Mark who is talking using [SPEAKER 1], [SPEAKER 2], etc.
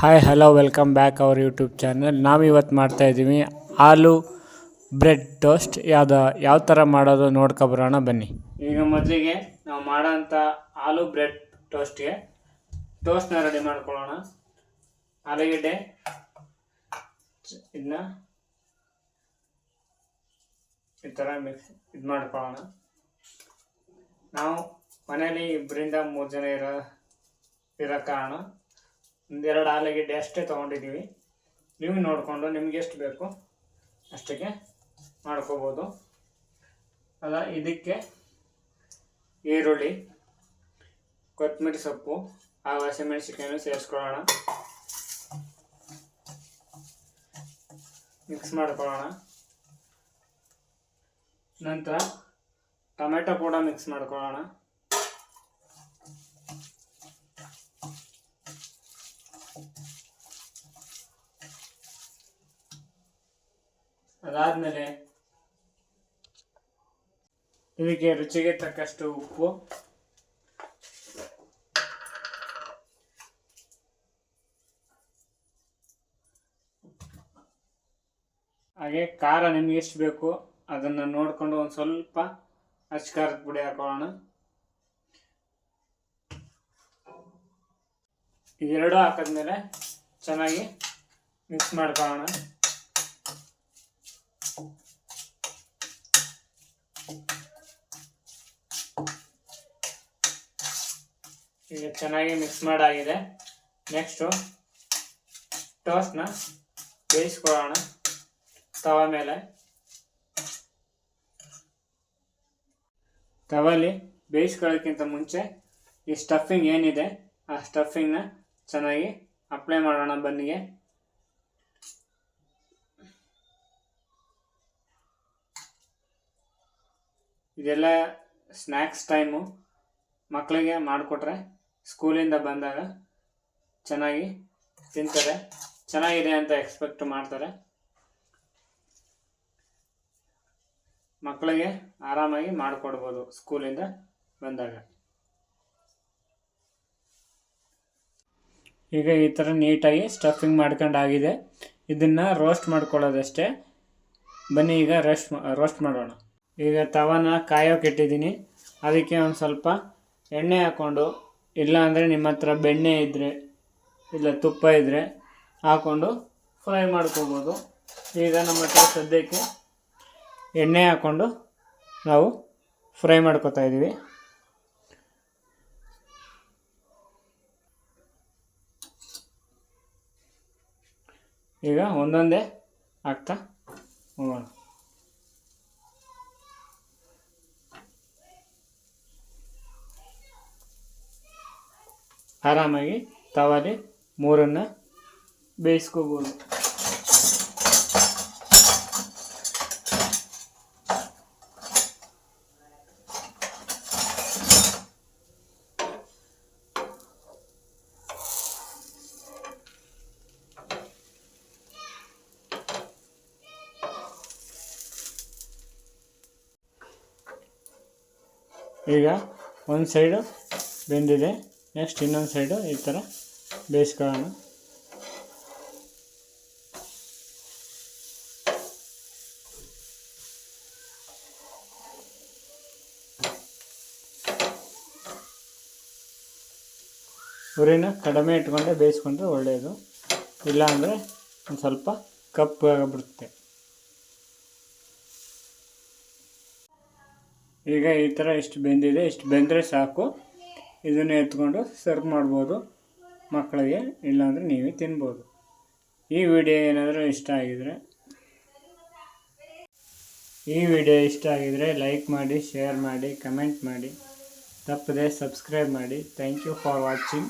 [SPEAKER 1] Hi hello welcome back our YouTube channel ನಾವು ಇವತ್ತು ಮಾಡ್ತಾಯಿದ್ದೀವಿ ಆಲು ಬ್ರೆಡ್ ಟೋಸ್ಟ್ ಯಾವ್ದು, ಯಾವ ಥರ ಮಾಡೋದು ನೋಡ್ಕೊಬರೋಣ ಬನ್ನಿ. ಈಗ ಮೊದಲಿಗೆ ನಾವು ಮಾಡೋಂಥ ಆಲೂ ಬ್ರೆಡ್ ಟೋಸ್ಟ್ಗೆ ಟೋಸ್ಟ್ನ ರೆಡಿ ಮಾಡ್ಕೊಳ್ಳೋಣ. ಆಲೂಗಡ್ಡೆ ಇದನ್ನ ಈ ಥರ ಮಿಕ್ಸ್ ಇದು ಮಾಡ್ಕೊಳ್ಳೋಣ. ನಾವು ಮನೇಲಿ ಇಬ್ಬರಿಂದ ಮೂರು ಜನ ಇರೋ ಇರೋ ಕಾರಣ ಒಂದೆರಡು ಆಲೂಗೆಡ್ಡೆ ಅಷ್ಟೇ ತೊಗೊಂಡಿದ್ದೀವಿ. ನೀವು ನೋಡಿಕೊಂಡು ನಿಮ್ಗೆ ಎಷ್ಟು ಬೇಕು ಅಷ್ಟಕ್ಕೆ ಮಾಡ್ಕೋಬೋದು. ಅಲ್ಲ, ಇದಕ್ಕೆ ಈರುಳ್ಳಿ ಕೊತ್ತಂಬರಿ ಸೊಪ್ಪು ಹಾಗೂ ಹಸಿಮೆಣಸಿನ್ಕಾಯನ್ನು ಸೇರಿಸ್ಕೊಳ್ಳೋಣ. ಮಿಕ್ಸ್ ಮಾಡ್ಕೊಳ್ಳೋಣ. ನಂತರ ಟೊಮೆಟೊ ಕೂಡ ಮಿಕ್ಸ್ ಮಾಡ್ಕೊಳ್ಳೋಣ. ಅದಾದಮೇಲೆ ಇದಕ್ಕೆ ರುಚಿಗೆ ತಕ್ಕಷ್ಟು ಉಪ್ಪು. ಹಾಗೆ ಖಾರ ನಿಮ್ಗೆ ಎಷ್ಟು ಬೇಕು ಅದನ್ನು ನೋಡಿಕೊಂಡು ಒಂದು ಸ್ವಲ್ಪ ಅಚ್ಚ ಪುಡಿ ಹಾಕೊಳ್ಳೋಣ. ಇದೆರಡು ಹಾಕಿದ್ಮೇಲೆ ಚೆನ್ನಾಗಿ ಮಿಕ್ಸ್ ಮಾಡ್ಕೊಳ್ಳೋಣ. ಈಗ ಚೆನ್ನಾಗಿ ಮಿಕ್ಸ್ ಮಾಡಾಗಿದೆ. ನೆಕ್ಸ್ಟು ಟೋಸ್ಟ್ನ ಬೇಯಿಸ್ಕೊಳ್ಳೋಣ. ತವ ಮೇಲೆ. ತವಲ್ಲಿ ಬೇಯಿಸ್ಕೊಳ್ಳೋಕ್ಕಿಂತ ಮುಂಚೆ ಈ ಸ್ಟಫಿಂಗ್ ಏನಿದೆ, ಆ ಸ್ಟಫಿಂಗ್ನ ಚೆನ್ನಾಗಿ ಅಪ್ಲೈ ಮಾಡೋಣ ಬನ್ನಿಗೆ. ಇದೆಲ್ಲ ಸ್ನ್ಯಾಕ್ಸ್ ಟೈಮು. ಮಕ್ಕಳಿಗೆ ಮಾಡಿಕೊಟ್ರೆ ಸ್ಕೂಲಿಂದ ಬಂದಾಗ ಚೆನ್ನಾಗಿ ತಿಂತಾರೆ ಚೆನ್ನಾಗಿದೆ ಅಂತ ಎಕ್ಸ್ಪೆಕ್ಟ್ ಮಾಡ್ತಾರೆ. ಮಕ್ಕಳಿಗೆ ಆರಾಮಾಗಿ ಮಾಡಿಕೊಡ್ಬೋದು ಸ್ಕೂಲಿಂದ ಬಂದಾಗ. ಈಗ ಈ ಥರ ನೀಟಾಗಿ ಸ್ಟಫಿಂಗ್ ಮಾಡ್ಕೊಂಡಾಗಿದೆ. ಇದನ್ನು ರೋಸ್ಟ್ ಮಾಡ್ಕೊಳ್ಳೋದಷ್ಟೇ. ಬನ್ನಿ ಈಗ ರೋಸ್ಟ್ ರೋಸ್ಟ್ ಮಾಡೋಣ. ಈಗ ತವನ ಕಾಯೋಕೆ ಇಟ್ಟಿದ್ದೀನಿ. ಅದಕ್ಕೆ ಒಂದು ಸ್ವಲ್ಪ ಎಣ್ಣೆ ಹಾಕ್ಕೊಂಡು ಇಲ್ಲ ಅಂದರೆ ನಿಮ್ಮ ಹತ್ರ ಬೆಣ್ಣೆ ಇದ್ದರೆ ಇಲ್ಲ ತುಪ್ಪ ಇದ್ದರೆ ಹಾಕ್ಕೊಂಡು ಫ್ರೈ ಮಾಡ್ಕೋಬೋದು. ಈಗ ನಮ್ಮ ಹತ್ರ ಸದ್ಯಕ್ಕೆ ಎಣ್ಣೆ ಹಾಕ್ಕೊಂಡು ನಾವು ಫ್ರೈ ಮಾಡ್ಕೋತಾ ಇದ್ದೀವಿ ಈಗ ಒಂದೊಂದೇ ಆಗ್ತಾ ಹೋಗೋಣ. ಆರಾಮಾಗಿ ತವಲಿ ಮೂರನ್ನು ಬೇಯಿಸ್ಕೋಬೋದು. ಈಗ ಒಂದು ಸೈಡು ಬೆಂದಿದೆ. ನೆಕ್ಸ್ಟ್ ಇನ್ನೊಂದು ಸೈಡು ಈ ಥರ ಬೇಯಿಸ್ಕೊಳ್ಳೋಣ ಉರಿನ ಕಡಿಮೆ ಇಟ್ಕೊಂಡೆ ಬೇಯಿಸ್ಕೊಂಡ್ರೆ ಒಳ್ಳೆಯದು ಇಲ್ಲಾಂದರೆ ಒಂದು ಸ್ವಲ್ಪ ಕಪ್ಪು ಆಗಿಬಿಡುತ್ತೆ. ಈಗ ಈ ಥರ ಇಷ್ಟು ಬೆಂದಿದೆ. ಇಷ್ಟು ಬೆಂದರೆ ಸಾಕು. ಇದನ್ನು ಎತ್ಕೊಂಡು ಸರ್ವ್ ಮಾಡ್ಬೋದು ಮಕ್ಕಳಿಗೆ, ಇಲ್ಲಾಂದರೆ ನೀವೇ ತಿನ್ಬೋದು. ಈ ವಿಡಿಯೋ ಏನಾದರೂ ಇಷ್ಟ ಆಗಿದರೆ, ಈ ವಿಡಿಯೋ ಇಷ್ಟ ಆಗಿದರೆ ಲೈಕ್ ಮಾಡಿ, ಶೇರ್ ಮಾಡಿ, ಕಮೆಂಟ್ ಮಾಡಿ, ತಪ್ಪದೆ ಸಬ್ಸ್ಕ್ರೈಬ್ ಮಾಡಿ. Thank you for watching.